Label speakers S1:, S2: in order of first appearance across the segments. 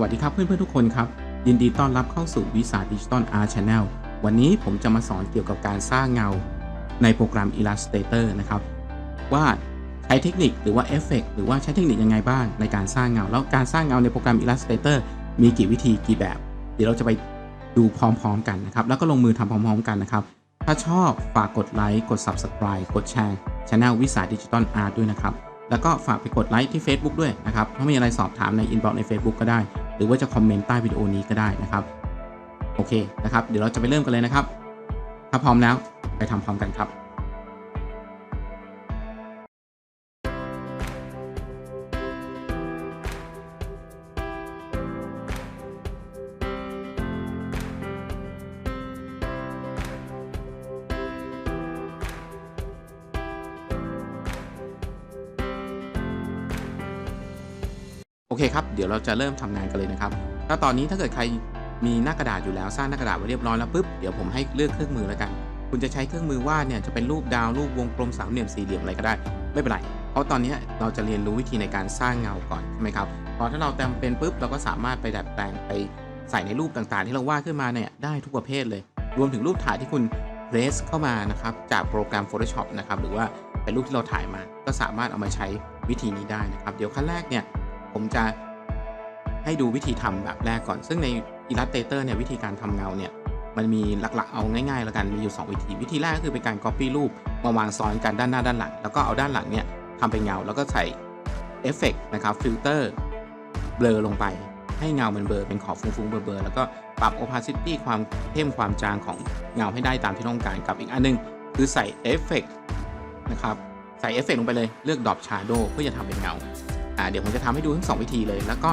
S1: วัสดีครับเพื่อนๆทุกคนครับ ยินดีต้อนรับเข้าสู่วิสาดิจิตอลอาร์ชแนลวันนี้ผมจะมาสอนเกี่ยวกับการสร้างเงาในโปรแกรม Illustrator นะครับ ว่าใช้เทคนิคหรือว่าเอฟเฟกหรือว่าใช้เทคนิคยังไงบ้างในการสร้างเงา แล้วการสร้างเงาในโปรแกรม Illustrator มีกี่วิธีกี่แบบ เดี๋ยวเราจะไปดูพร้อมๆกันนะครับ แล้วก็ลงมือทำพร้อมๆกันนะครับ ถ้าชอบฝากกดไลค์กด Subscribe กดแชร์ช anel วิสาดิจิตอลอาร์ด้วยนะครับ แล้วก็ฝากไปกดไลค์ที่ Facebook ด้วยนะครับ ถ้ามีอะไรสอบถามในอินบ็อกซ์ใน Facebook ก็ได้ หรือว่าจะคอมเมนต์ใต้วิดีโอนี้ก็ได้นะครับ โอเคนะครับ เดี๋ยวเราจะไปเริ่มกันเลยนะครับ ถ้าพร้อมแล้วไปทำพร้อมกันครับ เคครับ เดี๋ยวเราจะเริ่มทำงานกันเลยนะครับถ้าตอนนี้ถ้าเกิดใครมีหน้ากระดาษอยู่แล้วสร้างหน้ากระดาษไว้เรียบร้อยแล้วปุ๊บเดี๋ยวผมให้เลือกเครื่องมือแล้วกัน คุณจะใช้เครื่องมือวาดเนี่ยจะเป็นรูปดาวรูปวงกลมสามเหลี่ยมสี่เหลี่ยมอะไรก็ได้ ไม่เป็นไรเพราะตอนนี้เราจะเรียนรู้วิธีในการสร้างเงาก่อนใช่ไหมครับพอถ้าเราเต็มเป็นปุ๊บเราก็สามารถไปดัดแปลงไปใส่ในรูปต่างๆ ที่เราวาดขึ้นมาเนี่ยได้ทุกประเภทเลย รวมถึงรูปถ่ายที่คุณเพรสเข้ามานะครับจากโปรแกรม Photoshop นะครับหรือว่าเป็นรูปที่เราถ่ายมา ก็สามารถเอามาใช้วิธีนี้ได้นะครับ เดี๋ยวขั้นแรกเนี่ย ผมจะให้ดูวิธีทำแบบแรกก่อน ซึ่งใน Illustrator เนี่ยวิธีการทำเงาเนี่ยมันมีหลักๆเอาง่ายๆ แล้วกันมีอยู่ 2 วิธี วิธีแรกก็คือเป็นการ Copy รูปมาวางซ้อนกันด้านหน้าด้านหลัง แล้วก็เอาด้านหลังเนี่ยทำเป็นเงา แล้วก็ใส่เอฟเฟกนะครับฟิลเตอร์เบลอลงไป ให้เงามันเบลอเป็นขอบฟุ้งๆเบลอๆแล้วก็ปรับ opacity ความเข้มความจางของเงาให้ได้ตามที่ต้องการกับอีกอันหนึง คือใส่เอฟเฟกนะครับใส่เอฟเฟกลงไปเลยเลือก Drop Shadow เพื่อจะทำเป็นเงา เดี๋ยวผมจะทำให้ดูทั้งสองวิธีเลย แล้วก็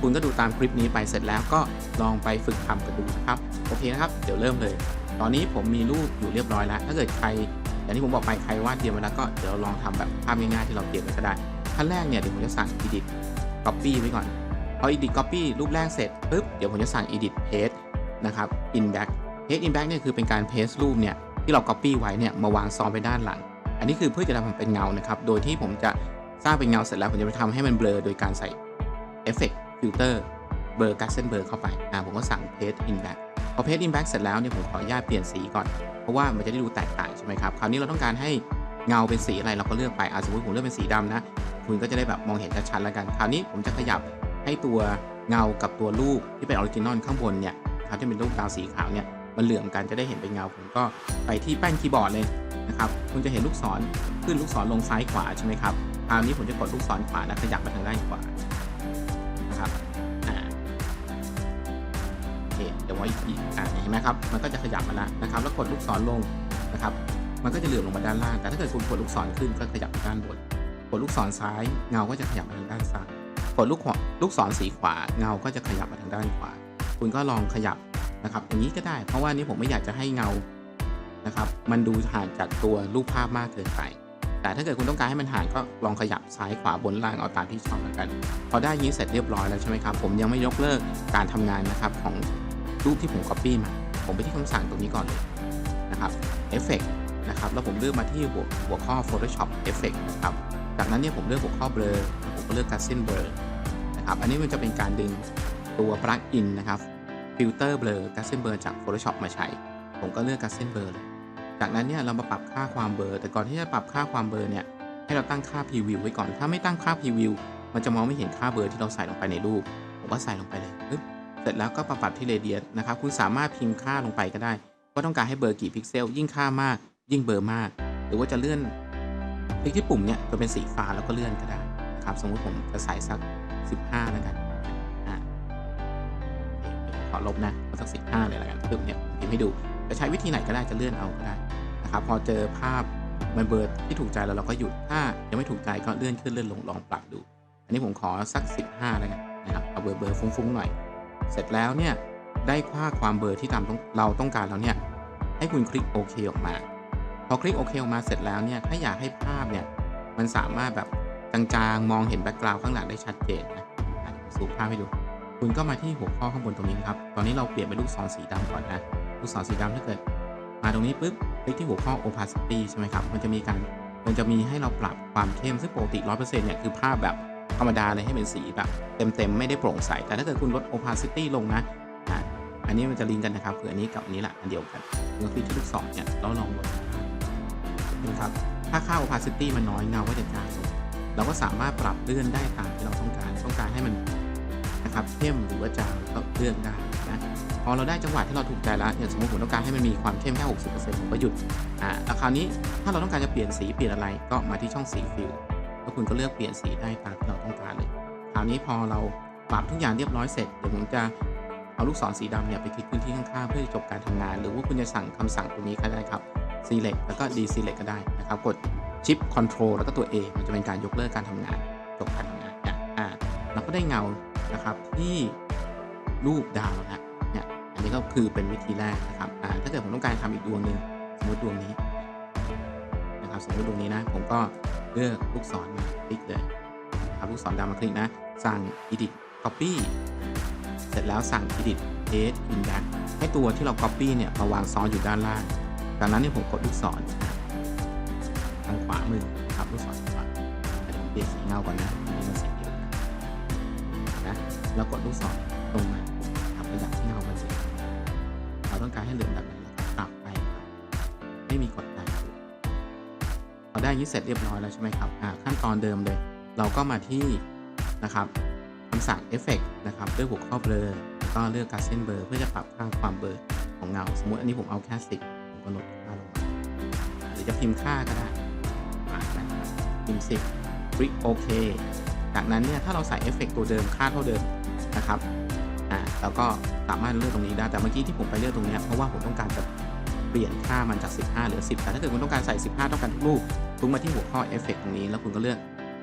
S1: คุณก็ดูตามคลิปนี้ไปเสร็จแล้วก็ลองไปฝึกทำกันดูนะครับ โอเคนะครับ เดี๋ยวเริ่มเลย ตอนนี้ผมมีรูปอยู่เรียบร้อยแล้ว ถ้าเกิดใครอย่างที่ผมบอกไปใครวาดเตรียมไว้แล้วก็เดี๋ยวเราลองทำแบบภาพง่ายๆที่เราเตรียมไว้ก็ได้ขั้นแรกเนี่ยเดี๋ยวผมจะสั่ง edit copy ไว้ก่อนพอ edit copy รูปแรกเสร็จปุ๊บเดี๋ยวผมจะสั่ง edit paste นะครับ in back paste in back เนี่ยคือเป็นการ paste รูปเนี่ยที่เรา copy ไว้เนี่ยมาวางซ้อนไปด้านหลัง อันนี้คือเพื่อจะทำเป็นเงานะครับโดยที่ผมจะ สร้างเป็นเงาเสร็จแล้วผมจะไปทำให้มันเบลอโดยการใส่เอฟเฟกต์ฟิลเตอร์เบอร์กัสเซนเบอร์เข้าไปอ่าผมก็สั่ง paste in back พอ paste in back เสร็จแล้วเนี่ยผมขออนุญาตเปลี่ยนสีก่อน เพราะว่ามันจะได้ดูแตกต่างใช่ไหมครับ คราวนี้เราต้องการให้เงาเป็นสีอะไรเราก็เลือกไปอ่าสมมติผมเลือกเป็นสีดำนะ คุณก็จะได้แบบมองเห็นชัดๆแล้วกัน คราวนี้ผมจะขยับให้ตัวเงากับตัวรูปที่เป็นออริจินอลข้างบนเนี่ยครับที่เป็นรูปดาวสีขาวเนี่ยมันเหลื่อมกันจะได้เห็นเป็นเงา ผมก็ไปที่แป้นคีย์บอร์ดเลยนะครับ คุณจะเห็นลูกศรขึ้นลูกศรลงซ้ายขวาใช่ไหมครับ คราวนี้ผมจะกดลูกศรขวาแล้วขยับมาทางด้านขวานะครับโอเคเดี๋ยวไว้อีกอ่าเห็นไหมครับ มันก็จะขยับมาแล้วนะครับ แล้วกดลูกศรลงนะครับ มันก็จะเหลื่อมลงมาด้านล่าง แต่ถ้าเกิดคุณกดลูกศรขึ้นก็ขยับไปด้านบน กดลูกศรซ้ายเงาก็จะขยับมาทางด้านซ้าย กดลูกขวลูกศรสีขวาเงาก็จะขยับมาทางด้านขวา คุณก็ลองขยับนะครับ อย่างนี้ก็ได้ เพราะว่านี่ผมไม่อยากจะให้เงานะครับ มันดูห่างจากตัวรูปภาพมากเกินไป แต่ถ้าเกิดคุณต้องการให้มันห่างก็ลองขยับซ้ายขวาบนล่างเอาตามที่ชอบแล้วกัน พอได้นี้เสร็จเรียบร้อยแล้วใช่ไหมครับ ผมยังไม่ยกเลิกการทำงานนะครับของรูปที่ผม Copy มา ผมไปที่คำสั่งตรงนี้ก่อนเลยนะครับ Effect นะครับ แล้วผมเลือกมาที่หัวหัวข้อ Photoshop Effect นะครับ จากนั้นเนี่ยผมเลือกหัวข้อ Blur ผมก็เลือก Gaussian Blur นะครับ อันนี้มันจะเป็นการดึงตัว plugin นะครับ Filter Blur Gaussian Blur จาก Photoshop มาใช้ ผมก็เลือก Gaussian Blur เลย จากนั้นเนี่ยเรามาปรับค่าความเบลอแต่ก่อนที่จะปรับค่าความเบลอเนี่ยให้เราตั้งค่า preview ไว้ก่อนถ้าไม่ตั้งค่า preview มันจะมองไม่เห็นค่าเบอร์ที่เราใส่ลงไปในรูปผมก็ใส่ลงไปเลยปึ๊บเสร็จแล้วก็ปรับที่ radius นะครับคุณสามารถพิมพ์ค่าลงไปก็ได้ว่าต้องการให้เบอร์กี่พิกเซลยิ่งค่ามาก ยิ่งเบอร์มาก หรือว่าจะเลื่อนคลิกที่ปุ่มเนี่ยจะเป็นสีฟ้าแล้วก็เลื่อนก็ได้นะครับสมมุติผมจะใส่สัก 15แล้วกัน อลบนะเอาสัก15เลยแล้วกันปึ๊บเนี่ยพิมพ์ให้ดูจะใช้วิธีไหนก็ได้จะเลื่อนเอาก็ได้นะครับพอเจอภาพมันเบอร์ที่ถูกใจแล้วเราก็หยุดถ้ายังไม่ถูกใจก็เลื่อนขึ้นเลื่อนลงลองปรับดู อันนี้ผมขอสัก 15แล้วกันนะครับเอาเบอร์เบอร์ฟุ้งๆหน่อย เสร็จแล้วเนี่ยได้ค่าความเบอร์ที่ตามตเราต้องการแล้วเนี่ยให้คุณคลิกโอเคออกมา พอคลิกโอเคออกมาเสร็จแล้วเนี่ยถ้าอยากให้ภาพเนี่ยมันสามารถแบบจางๆมองเห็นแบ็กกราวด์ข้างหลังได้ชัดเจนนะอะสูมภาพให้ดู คุณก็มาที่หัวข้อข้างบนตรงนี้นะครับ ตอนนี้เราเปลี่ยนเป็นลูกศรสีดำก่อนนะ ลูกศรสีดำถ้าเกิด มาตรงนี้ปุ๊บคลิกที่หัวข้อ opacity ใช่ไหมครับ มันจะมีการ มันจะมีให้เราปรับความเข้มซึ่งปกติ 100%เนี่ยคือภาพแบบธรรมดาเลยให้เป็นสีแบบเต็มๆ ไม่ได้โปร่งใส แต่ถ้าเกิดคุณลด opacity ลงนะอะอันนี้มันจะลิงก์กันนะครับคืออันนี้กับอันนี้แหละอันเดียวกันเมื่อคลิกที่ลูกศรเนี่ยแล้วลองลดนะครับ ถ้าค่า opacity มันน้อยเงาก็จะจางลงเราก็สามารถปรับเลื่อนได้ตามที่เราต้องการ ต้องการให้มัน นะครับเข้มหรือว่าจางก็เลื่อนได้นะพอเราได้จังหวะที่เราถูกใจแล้วอย่างสมมติผมต้องการให้มันมีความเข้มแค่ 60%ผมก็หยุดอ่าแล้วคราวนี้ถ้าเราต้องการจะเปลี่ยนสีเปลี่ยนอะไรก็มาที่ช่องสีฟิลแล้วคุณก็เลือกเปลี่ยนสีได้ตามที่เราต้องการเลยคราวนี้พอเราปรับทุกอย่างเรียบร้อยเสร็จเดี๋ยวผมจะเอาลูกศรสีดำเนี่ยไปคลิกพื้นที่ข้างๆเพื่อจจบการทำงาน หรือว่าคุณจะสั่งคำสั่งตัวนี้ก็ได้ครับ select แล้วก็ deselect ก็ได้นะครับกด shift control แล้วก็ตัว A มันจะเป็นการยกเลิกการทำงานจบการทำงานอ่าเราก็ได้เงา นะครับที่รูปดาวนะเนี่ยอันนี้ก็คือเป็นวิธีแรกนะครับอ่าถ้าเกิดผมต้องการทำอีกดวงหนึ่งสมมติดวงนี้นะครับสมมติดวงนี้นะ ผมก็เลือกลูกศรมาคลิกเลยครับลูกศรดำมาคลิกนะ สั่ง edit copy เสร็จแล้วสั่ง edit paste in back ให้ตัวที่เรา copy เนี่ยมาวางซ้อนอยู่ด้านล่าง จากนั้นเนี่ยผมกดลูกศรทางขวามือครับลูกศรขวาเดี๋ยวผมเปลี่ยนสีเงาก่อนนะอันนี้มันสี แล้วกดลูกศรลงมาทำระดับที่เงามันสีเราต้องการให้เหลืองแบบไหนเราก็ปรับไปครับไม่มีกดดันเราได้อยางนี้เสร็จเรียบร้อยแล้วใช่ไหมครับอ่าขั้นตอนเดิมเลย เราก็มาที่นะครับคำสั่ง Effect นะครับเลือกหัวข้อเบลอแล้วก็เลือกการเส้นเบลอเพื่อจะปรับค่าความเบลอของเงา สมมติอันนี้ผมเอาแค่สิบผมก็ลดค่าลงมาหรือจะพิมพ์ค่าก็ได้มานะครับพิมพ์สิบคลิกโอเคจากนั้นเนี่ยถ้าเราใส่เอฟเฟกตัวเดิมค่าเท่าเดิม นะครับอ่าแล้วก็สามารถเลือกตรงนี้ได้แต่เมื่อกี้ที่ผมไปเลือกตรงนี้เพราะว่าผมต้องการจะเปลี่ยนค่ามันจาก 15 เหลือ 10 แต่ถ้าเกิดคุณต้องการใส่ 15 ต้องการทุกรูปคุณมาที่หัวข้อเอฟเฟกตรงนี้แล้วคุณก็เลือก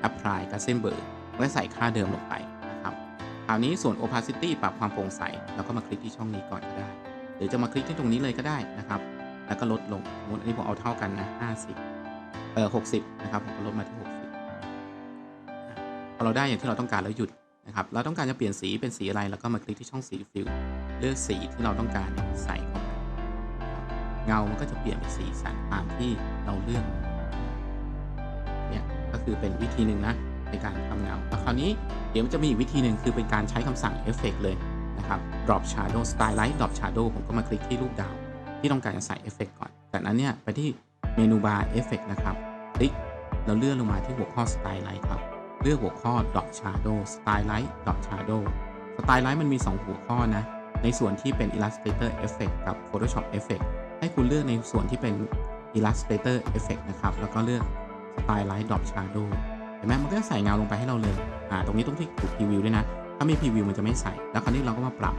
S1: apply กับเส้นเบอร์ไว้ใส่ค่าเดิมลงไปนะครับคราวนี้ส่วน opacity ปรับความโปร่งใสแล้วก็มาคลิกที่ช่องนี้ก่อนก็ได้ หรือจะมาคลิกที่ตรงนี้เลยก็ได้นะครับ แล้วก็ลดลงสมมติอันนี้ผมเอาเท่ากันนะ50เออ60 นะครับผมก็ลดมาที่ 60พอเราได้อย่างที่เราต้องการแล้วหยุด นะครับเราต้องการจะเปลี่ยนสีเป็นสีอะไรแล้วก็มาคลิกที่ช่องสีฟิลเลือกสีที่เราต้องการใส่เข้าไปเงา มันก็จะเปลี่ยนเป็นสีสันตามที่เราเลือกเนี่ยก็คือเป็นวิธีหนึ่งนะในการทำเงาแล้วคราวนี้เดี๋ยวมันจะมีอีกวิธีหนึ่งคือเป็นการใช้คำสั่งเอฟเฟกเลยนะครับ drop shadow stylize drop shadow ผมก็มาคลิกที่รูปดาว ที่ต้องการจะใส่เอฟเฟกก่อน จากนั้นเนี่ยไปที่เมนูบาร์เอฟเฟกนะครับ คลิกแล้วเลื่อนลงมาที่หัวข้อ stylize ครับ เลือกหัวข้อ drop shadow stylize drop shadow stylize มันมี 2 หัวข้อนะ ในส่วนที่เป็น illustrator effect กับ photoshop effect ให้คุณเลือกในส่วนที่เป็น illustrator effect นะครับ แล้วก็เลือก stylize drop shadow เห็นไหมมันก็จะใส่เงาลงไปให้เราเลย อ่า ตรงนี้ต้องที่ถูกพรีวิวด้วยนะ ถ้าไม่พรีวิวมันจะไม่ใส่ แล้วคราวนี้เราก็มาปรับ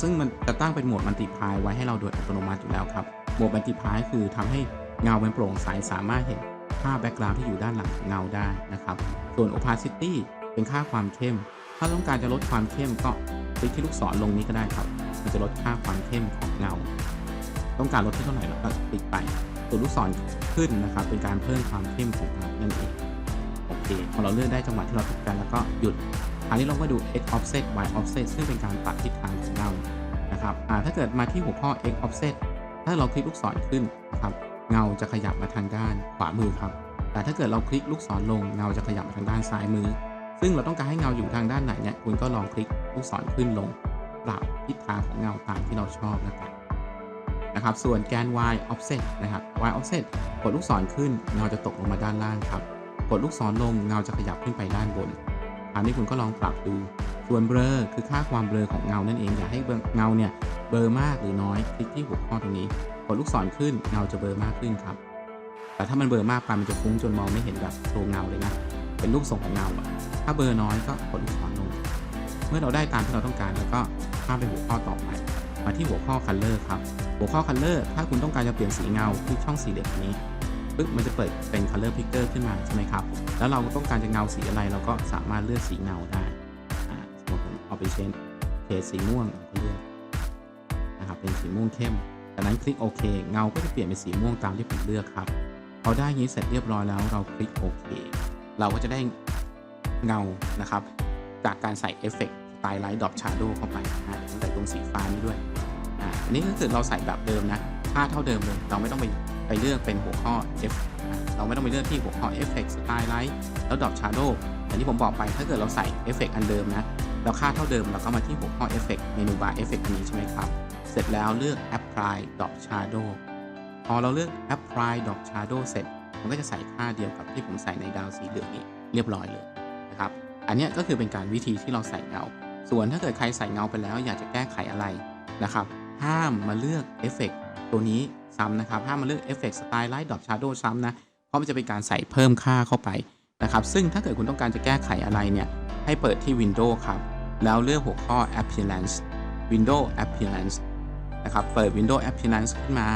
S1: ซึ่งมันจะตั้งเป็นโหมดมัลติพายไว้ให้เราโดยอัตโนมัติอยู่แล้วครับ โหมดมัลติพายคือทำให้เงาเป็นโปร่งใสสามารถเห็น ภาแบ็กกราวด์ที่อยู่ด้านหลังเงาได้นะครับ ส่วน opacity เป็นค่าความเข้ม ถ้าต้องการจะลดความเข้มก็คลิกที่ลูกศรลงนี้ก็ได้ครับ มันจะลดค่าความเข้มของเงา ต้องการลดที่เท่าไหร่เราก็คลิกไป ส่วนลูกศรขึ้นนะครับ เป็นการเพิ่มความเข้มของเงานั่นเองโอเคพอเราเลือกได้จังหวะที่เราต้องการแล้วก็หยุดคราวนี้เราก็ดู x offset y offset ซึ่งเป็นการปรับทิศทางของเงานะครับถ้าเกิดมาที่หัวข้อ x offset ถ้าเราคลิกลูกศรขึ้น เงาจะขยับมาทางด้านขวามือครับ แต่ถ้าเกิดเราคลิกลูกศรลงเงาจะขยับมาทางด้านซ้ายมือ ซึ่งเราต้องการให้เงาอยู่ทางด้านไหนเนี่ยคุณก็ลองคลิกลูกศรขึ้นลง ปรับทิศทางของเงาตามที่เราชอบแล้วกันนะครับ ส่วนแกน y offset นะครับ y offset กดลูกศรขึ้นเงาจะตกลงมาด้านล่างครับ กดลูกศรลงเงาจะขยับขึ้นไปด้านบนอันนี้คุณก็ลองปรับดู ส่วนเบลอคือค่าความเบลอของเงานั่นเอง อยากให้เงาเนี่ยเบลอมากหรือน้อย คลิกที่หัวข้อตรงนี้ ดลูกศรขึ้นเงาจะเบลอมากขึ้นครับ แต่ถ้ามันเบลอมากไปมันจะฟุ้งจนมองไม่เห็นแบบตัวเงาเลยนะ เป็นรูปทรงของเงาอะถ้าเบลอน้อยก็กดลูกศรลง เมื่อเราได้ตามที่เราต้องการแล้วก็ข้ามไปหัวข้อต่อไป มาที่หัวข้อ color ครับ หัวข้อ color ถ้าคุณต้องการจะเปลี่ยนสีเงาคลิกช่องสีเหลืองนี้ปึ๊บมันจะเปิดเป็น color picker ขึ้นมาใช่ไหมครับ แล้วเราต้องการจะเงาสีอะไรเราก็สามารถเลือกสีเงาได้สมมติเอาไปเช่นเทสีม่วงก็เลือกนะครับเป็นสีม่วงเข้ม จากนั้นคลิกโอเค เงาก็จะเปลี่ยนเป็นสีม่วงตามที่ผมเลือกครับพอได้อย่างนี้เสร็จเรียบร้อยแล้วเราคลิกโอเค เราก็จะได้เงานะครับ จากการใส่เอฟเฟกต์สไตล์ไลท์ดอปชาร์โดเข้าไปอ่าเดี๋ยวผมใส่ตรงสีฟ้านี้ด้วยอ่าอันนี้ก็คือเราใส่แบบเดิมนะค่าเท่าเดิมเลย เราไม่ต้องไปไปเลือกเป็นหัวข้อ F อะเราไม่ต้องไปเลือกที่หัวข้อ Effect Stylize แล้ว Drop Shadow อย่างที่ผมบอกไปถ้าเกิดเราใส่ Effect อันเดิมนะ เราค่าเท่าเดิมเราก็มาที่หัวข้อ Effect เมนูบาร์ Effect อันนี้ใช่ไหมครับ เสร็จแล้วเลือก Apply Drop Shadow พอเราเลือก Apply Drop Shadow เสร็จ มันก็จะใส่ค่าเดียวกับที่ผมใส่ในดาวสีเหลืองนี้เรียบร้อยเลยนะครับ อันนี้ก็คือเป็นการวิธีที่เราใส่เงา ส่วนถ้าเกิดใครใส่เงาไปแล้ว อยากจะแก้ไขอะไรนะครับ ห้ามมาเลือกเอฟเฟกตัวนี้ซ้ำนะครับ ห้ามมาเลือกเอฟเฟกสไตล์ไลท์ดอ p ชาร์โดซ้ำนะ เพราะมันจะเป็นการใส่เพิ่มค่าเข้าไปนะครับ ซึ่งถ้าเกิดคุณต้องการจะแก้ไขอะไรเนี่ย ให้เปิดที่ Windows ครับ แล้วเลือกหัวข้อ Appearance Windows Appearance นะครับ เปิด Windows Appearance ขึ้นมา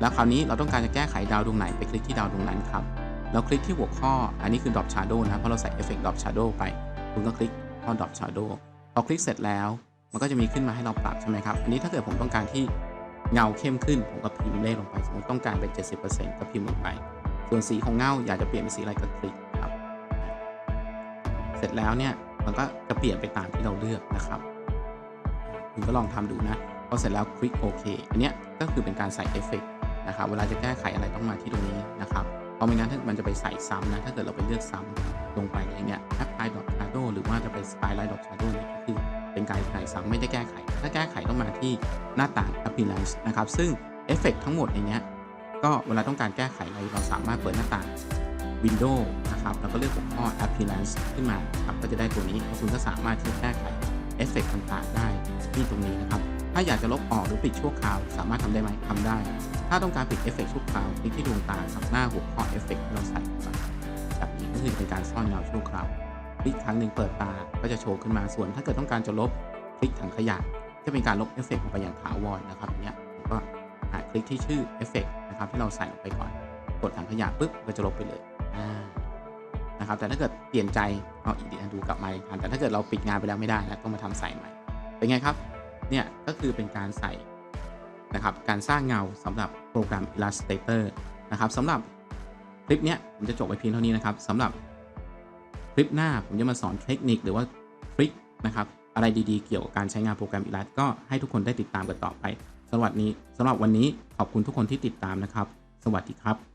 S1: แล้วคราวนี้เราต้องการจะแก้ไขดาวดวงไหนไปคลิกที่ดาวดวงนั้นครับ แล้วคลิกที่หัวข้อ อันนี้คือ Drop Shadow นะ เพราะเราใส่ Effect Drop Shadow ไป คุณก็คลิกข้อ Drop Shadow พอคลิกเสร็จแล้ว มันก็จะมีขึ้นมาให้เราปรับใช่ไหมครับ อันนี้ถ้าเกิดผมต้องการที่เงาเข้มขึ้น ผมก็พิมพ์เลขลงไป สมมติต้องการเป็น 70%ก็พิมพ์ลงไป ส่วนสีของเงาอยากจะเปลี่ยนเป็นสีอะไรก็คลิกครับ เสร็จแล้วเนี่ย มันก็จะเปลี่ยนไปตามที่เราเลือกนะครับ คุณก็ลองทำดูนะ พอเสร็จแล้วคลิกโอเคอันเนี้ยก็คือเป็นการใส่เอฟเฟกต์นะครับเวลาจะแก้ไขอะไรต้องมาที่ตรงนี้นะครับเพราะไม่งั้นถ้ามันจะไปใส่ซ้ำนะถ้าเกิดเราไปเลือกซ้ำลงไปอย่างเงี้ย apply dot shadow หรือว่าจะไป skylight dot shadow เนี่ยก็คือเป็นการใส่ซ้ำไม่ได้แก้ไข ถ้าแก้ไขต้องมาที่หน้าต่าง appearance นะครับซึ่งเอฟเฟกทั้งหมดในเนี้ยก็เวลาต้องการแก้ไขอะไรเราสามารถเปิดหน้าต่าง Windows นะครับแล้วก็เลือกหัวข้อ appearance ขึ้นมาครับก็จะได้ตัวนี้แล้วคุณก็สามารถที่จะแก้ไขเอฟเฟกต่างๆได้ที่ตรงนี้นะครับ ถ้าอยากจะลบออกหรือปิดชั่วคราว สามารถทำได้ไหมทำได้ ถ้าต้องการปิดเอฟเฟกชั่วคราวคลิกที่ดวงตาครับหน้าหัวข้อเอฟเฟกที่เราใส่เข้าไปแบบนี้ก็คือเป็นการซ่อนเงาชั่วคราวคลิกครั้งหนึ่งเปิดตาก็จะโชว์ขึ้นมาส่วน ถ้าเกิดต้องการจะลบคลิกถังขยะจะเป็นการลบเอฟเฟกต์ออกไปอย่างถาวรนะครับอย่างเงี้ยก็หาคลิกที่ชื่อเอฟเฟกต์นะครับที่เราใส่ลงไปก่อนกดถังขยะปุ๊บก็จะลบไปเลยนะครับแต่ถ้าเกิดเปลี่ยนใจเอาอีกดีดูกลับมาอีกครั้งแต่ถ้าเกิดเราปิดงานไปแล้วไม่ได้แล้วต้องมาทำใส่ใหม่เป็นไงครับ เนี่ยก็คือเป็นการใส่นะครับการสร้างเงาสำหรับโปรแกรม Illustrator นะครับสำหรับคลิปเนี้ยผมจะจบไปเพียงเท่านี้นะครับสำหรับคลิปหน้าผมจะมาสอนเทคนิคหรือว่าทริคนะครับอะไรดีๆเกี่ยวกับการใช้งานโปรแกรม Illust ก็ให้ทุกคนได้ติดตามกันต่อไปสำหรับนี้สำหรับวันนี้ขอบคุณทุกคนที่ติดตามนะครับ สวัสดีครับ